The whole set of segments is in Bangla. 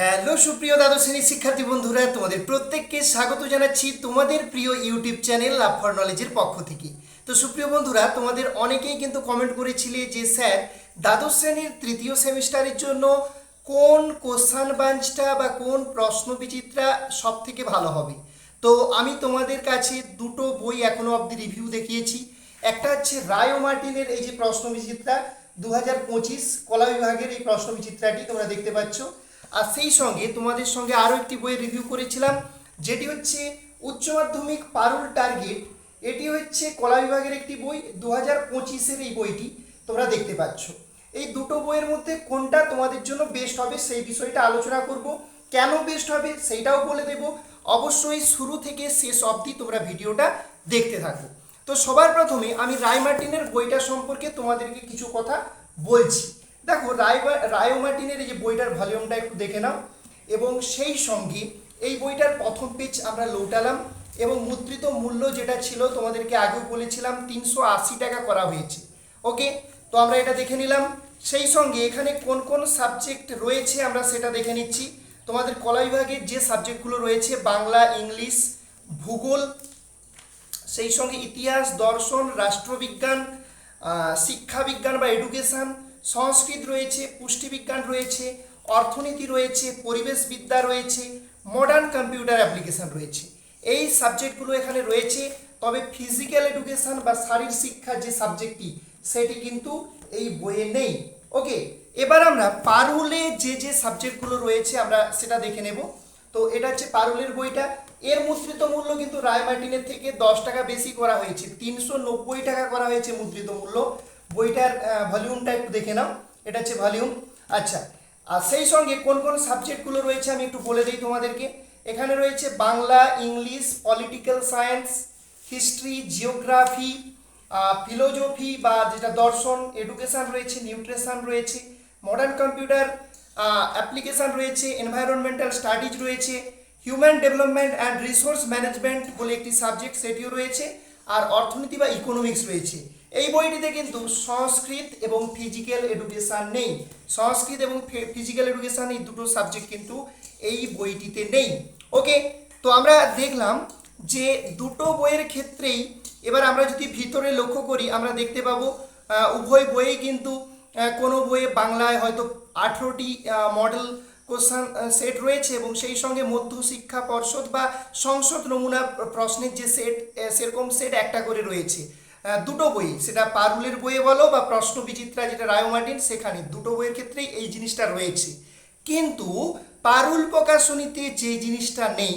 হ্যালো সুপ্রিয় দ্বাদশ শ্রেণির শিক্ষার্থী বন্ধুরা, তোমাদের প্রত্যেককে স্বাগত জানাচ্ছি তোমাদের প্রিয় ইউটিউব চ্যানেল লাভ ফর নলেজের পক্ষ থেকে। তো সুপ্রিয় বন্ধুরা, তোমাদের অনেকেই কিন্তু কমেন্ট করেছিলে যে, স্যার, দ্বাদশ শ্রেণির তৃতীয় সেমিস্টারের জন্য কোন কোশ্চান বাঞ্চটা বা কোন প্রশ্ন বিচিত্রা সব থেকে ভালো হবে? তো আমি তোমাদের কাছে দুটো বই এখনও অবধি রিভিউ দেখিয়েছি। একটা হচ্ছে রায় মার্টিনের এই যে প্রশ্ন বিচিত্রা দু হাজার পঁচিশ কলা বিভাগের এই প্রশ্ন বিচিত্রাটি তোমরা দেখতে পাচ্ছ। আর সেই সঙ্গে তোমাদের সঙ্গে আরও একটি বইয়ের রিভিউ করেছিলাম, যেটি হচ্ছে উচ্চ মাধ্যমিক পারুল টার্গেট। এটি হচ্ছে কলা বিভাগের একটি বই দু হাজার পঁচিশের এই বইটি তোমরা দেখতে পাচ্ছ। এই দুটো বইয়ের মধ্যে কোনটা তোমাদের জন্য বেস্ট হবে সেই বিষয়টা আলোচনা করব। কেন বেস্ট হবে সেইটাও বলে দেব। অবশ্যই শুরু থেকে শেষ অবধি তোমরা ভিডিওটা দেখতে থাকো। তো সবার প্রথমে আমি রায় মার্টিনের বইটা সম্পর্কে তোমাদেরকে কিছু কথা বলছি। দেখো রায় রায় মার্টিনের এই যে বইটার ভলিউমটা একটু দেখে নাও, এবং সেই সঙ্গে এই বইটার প্রথম পেজ আমরা লৌটালাম, এবং মুদ্রিত মূল্য যেটা ছিল তোমাদেরকে আগেও বলেছিলাম, তিনশো আশি টাকা করা হয়েছে। ওকে? তো আমরা এটা দেখে নিলাম। সেই সঙ্গে এখানে কোন কোন সাবজেক্ট রয়েছে আমরা সেটা দেখে নিচ্ছি। তোমাদের কলা বিভাগের যে সাবজেক্টগুলো রয়েছে, বাংলা, ইংলিশ, ভূগোল, সেই সঙ্গে ইতিহাস, দর্শন, রাষ্ট্রবিজ্ঞান শিক্ষাবিজ্ঞান বা এডুকেশন সংস্কৃত রয়েছে, পুষ্টিবিজ্ঞান রয়েছে, অর্থনীতি রয়েছে, পরিবেশবিদ্যা রয়েছে মডার্ন কম্পিউটার অ্যাপ্লিকেশন রয়েছে। এই সাবজেক্টগুলো এখানে রয়েছে, তবে ফিজিক্যাল এডুকেশন বা শারীর শিক্ষার যে সাবজেক্টটি সেটি কিন্তু এই বইয়ে নেই। ওকে এবার আমরা পারুলে যে যে সাবজেক্টগুলো রয়েছে আমরা সেটা দেখে নেব। তো এটা হচ্ছে পারুলের বইটা। এর মুদ্রিত মূল্য কিন্তু রায় মার্টিনের থেকে দশ টাকা বেশি করা হয়েছে। তিনশো নব্বই টাকা করা হয়েছে মুদ্রিত মূল্য। বইটার ভলিউমটা একটু দেখে নাও। এটা হচ্ছে ভলিউম আচ্ছা আর সেই সঙ্গে কোন কোন সাবজেক্টগুলো রয়েছে আমি একটু বলে দিই তোমাদেরকে। এখানে রয়েছে Bangla, English political science history geography philosophy বা যেটা দর্শন এডুকেশন রয়েছে নিউট্রিশন রয়েছে মডার্ন কম্পিউটার অ্যাপ্লিকেশন রয়েছে এনভায়রনমেন্টাল স্টাডিজ রয়েছে human development and resource management বলে একটি সাবজেক্ট সেটিও রয়েছে। আর অর্থনীতি বা ইকোনমিক্স রয়েছে। এই বইটিতে কিন্তু সংস্কৃত এবং ফিজিক্যাল এডুকেশন নেই। সংস্কৃত এবং ফিজিক্যাল এডুকেশান এই দুটো সাবজেক্ট কিন্তু এই বইটিতে নেই। ওকে তো আমরা দেখলাম যে দুটো বইয়ের ক্ষেত্রেই এবার আমরা যদি ভিতরে লক্ষ্য করি, আমরা দেখতে পাবো উভয় বইয়েই কিন্তু কোনো বইয়ে বাংলায় হয়তো আঠেরোটি মডেল কোশ্চান সেট রয়েছে এবং সেই সঙ্গে মধ্য শিক্ষা পর্ষদ বা সংসদ নমুনা প্রশ্নের যে সেট সেরকম সেট একটা করে রয়েছে। দুটো বই, সেটা পারুলের বইয়ে বলো বা প্রশ্ন বিচিত্রা যেটা রায় মার্টিন, সেখানে দুটো বইয়ের ক্ষেত্রেই এই জিনিসটা রয়েছে। কিন্তু পারুল প্রকাশনীতে যে জিনিসটা নেই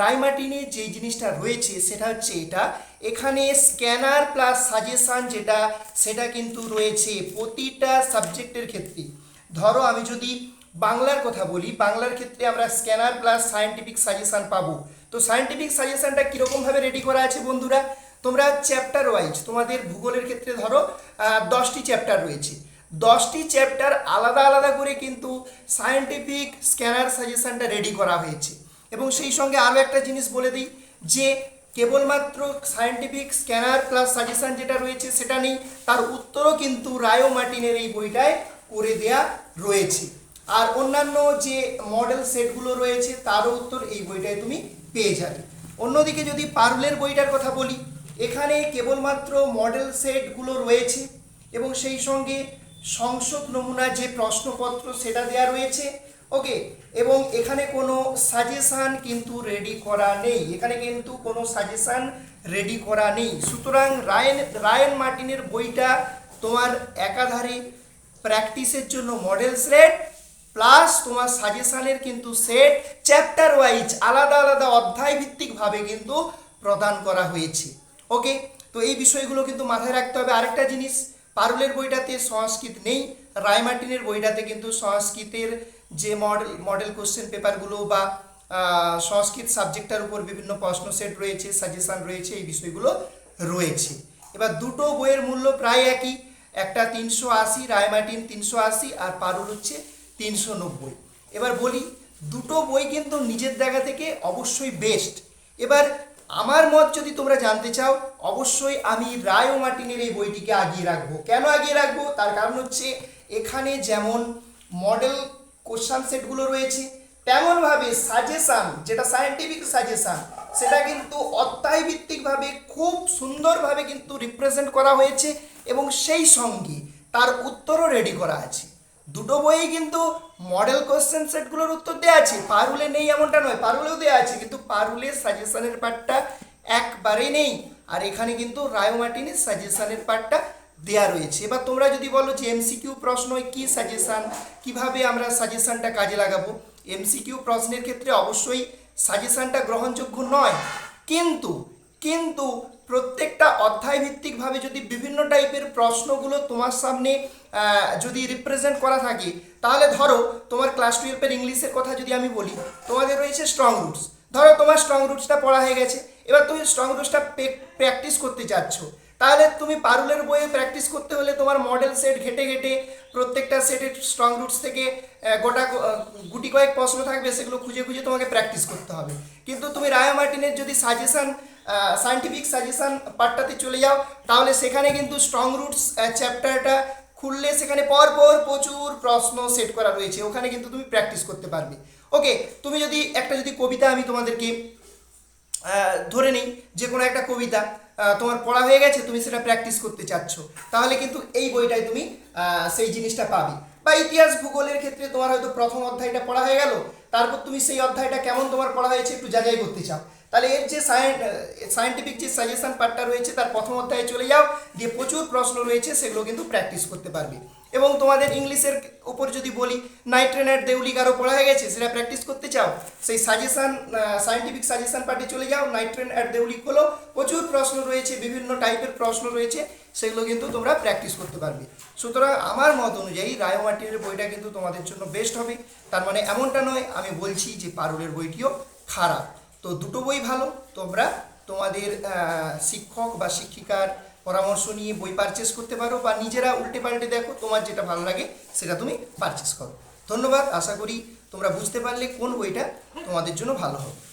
রায়মার্টিনে যে জিনিসটা রয়েছে, সেটা হচ্ছে এটা। এখানে স্ক্যানার প্লাস সাজেশান যেটা, সেটা কিন্তু রয়েছে প্রতিটা সাবজেক্টের ক্ষেত্রে ধরো আমি যদি বাংলার কথা বলি, বাংলার ক্ষেত্রে আমরা স্ক্যানার প্লাস সায়েন্টিফিক সাজেশান পাবো। তো সায়েন্টিফিক সাজেশানটা কীরকমভাবে রেডি করা আছে বন্ধুরা? তোমরা চ্যাপ্টার ওয়াইজ তোমাদের ভূগোলের ক্ষেত্রে ধরো দশটি চ্যাপ্টার রয়েছে। দশটি চ্যাপ্টার আলাদা আলাদা করে কিন্তু সায়েন্টিফিক স্ক্যানার সাজেশনটা রেডি করা হয়েছে। এবং সেই সঙ্গে আরও একটা জিনিস বলে দিই, যে কেবলমাত্র সায়েন্টিফিক স্ক্যানার প্লাস সাজেশান যেটা রয়েছে সেটা নেই, তার উত্তরও কিন্তু রায়ো মার্টিনের এই বইটায় করে দেয়া রয়েছে। আর অন্যান্য যে মডেল সেটগুলো রয়েছে, তারও উত্তর এই বইটায় তুমি পেয়ে যাবে। অন্যদিকে যদি পারুলের বইটার কথা বলি, এখানে কেবলমাত্র মডেল সেটগুলো রয়েছে এবং সেই সঙ্গে সংসদ নমুনা যে প্রশ্নপত্র সেটা দেওয়া রয়েছে, ওকে, এবং এখানে কোনো সাজেশান কিন্তু রেডি করা নেই। এখানে কিন্তু কোনো সাজেশান রেডি করা নেই। সুতরাং রায়ন রায়ন মার্টিনের বইটা তোমার একাধারে প্র্যাকটিসের জন্য মডেল সেট প্লাস তোমার সাজেশানের কিন্তু সেট চ্যাপ্টার ওয়াইজ আলাদা আলাদা অধ্যায় ভিত্তিকভাবে কিন্তু প্রদান করা হয়েছে। ওকে তো এই বিষয়গুলো কিন্তু মাথায় রাখতে হবে। আরেকটা জিনিস, পারুলের বইটাতে সংস্কৃত নেই। রায় মার্টিনের বইটাতে কিন্তু সংস্কৃতের যে মডেল মডেল কোশ্চেন পেপারগুলো বা সংস্কৃত সাবজেক্টের উপর বিভিন্ন প্রশ্ন সেট রয়েছে সাজেশন রয়েছে, এই বিষয়গুলো রয়েছে। এবার দুটো বইয়ের মূল্য প্রায় একই। একটা তিনশো আশি, রায় মার্টিন তিনশো আশি আর পারুল হচ্ছে তিনশো নব্বই। এবার বলি, দুটো বই কিন্তু নিজের জায়গা থেকে অবশ্যই বেস্ট এবার আমার মত যদি তোমরা জানতে চাও, অবশ্যই আমি রায় ও মার্টিনের এই বইটিকে আগিয়ে রাখব। কেন আগিয়ে রাখব? তার কারণ হচ্ছে, এখানে যেমন মডেল কোশ্চান সেটগুলো রয়েছে, তেমনভাবে সাজেশান যেটা সায়েন্টিফিক সাজেশান সেটা কিন্তু অধ্যায় ভিত্তিকভাবে খুব সুন্দরভাবে কিন্তু রিপ্রেজেন্ট করা হয়েছে এবং সেই সঙ্গে তার উত্তরও রেডি করা আছে। দুটো বইয়ে কিন্তু মডেল কোশ্চেন সেটগুলোর উত্তর দেওয়া আছে। পারুলে নেই এমনটা নয়, পারুলেও দেওয়া আছে, কিন্তু পারুলের সাজেশনের পার্টটা একবারেই নেই। আর এখানে কিন্তু রায় মার্টিনের সাজেশনের পার্টটা দেয়া রয়েছে। এবার তোমরা যদি বলো যে এমসিকিউ প্রশ্ন কি সাজেশন কীভাবে আমরা সাজেশনটা কাজে লাগাবো? এমসিকিউ প্রশ্নের ক্ষেত্রে অবশ্যই সাজেশনটা গ্রহণযোগ্য নয়। কিন্তু কিন্তু প্রত্যেকটা অধ্যায় ভিত্তিকভাবে যদি বিভিন্ন টাইপের প্রশ্নগুলো তোমার সামনে যদি রিপ্রেজেন্ট করা থাকে, তাহলে ধরো তোমার ক্লাস টুয়েলভের ইংলিশের কথা যদি আমি বলি, তোমাদের রয়েছে স্ট্রং রুটস ধরো তোমার স্ট্রং রুটসটা পড়া হয়ে গেছে, এবার তুমি স্ট্রং রুটসটা প্র্যাকটিস করতে চাচ্ছ। তাহলে তুমি পারুলের বইয়ে প্র্যাকটিস করতে হলে তোমার মডেল সেট ঘেটে ঘেটে প্রত্যেকটা সেটের স্ট্রং রুটস থেকে গোটা গুটি কয়েক প্রশ্ন থাকবে, সেগুলো খুঁজে খুঁজে তোমাকে প্র্যাকটিস করতে হবে। কিন্তু তুমি রায় মার্টিনের যদি সাজেশন সায়েন্টিফিক সাজেশন পার্টটাতে চলে যাও। তাহলে সেখানে কিন্তু স্ট্রং রুটস চ্যাপ্টারটা খুললে সেখানে পর পর প্রচুর প্রশ্ন সেট করা রয়েছে। ওখানে কিন্তু তুমি প্র্যাকটিস করতে পারবে। ওকে তুমি যদি একটা যদি কবিতা আমি তোমাদেরকে ধরে নিই, যে কোনো একটা কবিতা তোমার পড়া হয়ে গেছে, তুমি সেটা প্র্যাকটিস করতে চাচ্ছ, তাহলে কিন্তু এই বইটায় তুমি সেই জিনিসটা পাবে। বা ইতিহাস, ভূগোলের ক্ষেত্রে তোমার হয়তো প্রথম অধ্যায়টা পড়া হয়ে গেল, তারপর তুমি সেই অধ্যায়টা কেমন তোমার পড়া হয়েছে একটু যাচাই করতে চাও। তাহলে এর যে সায়েন্টিফিক যে সাজেশন পার্টটা রয়েছে, তার প্রথম অধ্যায়ে চলে যাও দিয়ে প্রচুর প্রশ্ন রয়েছে, সেগুলো কিন্তু প্র্যাকটিস করতে পারবে। এবং তোমাদের ইংলিশের উপর যদি বলি নাইট্রেনের দেউলি কারও পড়া হয়ে গেছে, সেটা প্র্যাকটিস করতে চাও? সেই সাজেশন সায়েন্টিফিক সাজেশন পার্টে চলে যাও নাইট্রেন অ্যাট দেউলি খোলো প্রচুর প্রশ্ন রয়েছে, বিভিন্ন টাইপের প্রশ্ন রয়েছে, সেগুলো কিন্তু তোমরা প্র্যাকটিস করতে পারবে। সুতরাং আমার মত অনুযায়ী রায় মার্টিনের বইটা কিন্তু তোমাদের জন্য বেস্ট হবে। তার মানে এমনটা নয়, আমি বলছি যে পারুলের বইটিও খারাপ। তো দুটো বই ভালো। তোমরা তোমাদের শিক্ষক বা শিক্ষিকার পরামর্শ নিয়ে বই পারচেস করতে পারো বা নিজেরা উল্টে পাল্টে দেখো তোমার যেটা ভালো লাগে সেটা তুমি পারচেস করো। ধন্যবাদ। আশা করি তোমরা বুঝতে পারলে কোন বইটা তোমাদের জন্য ভালো হবে।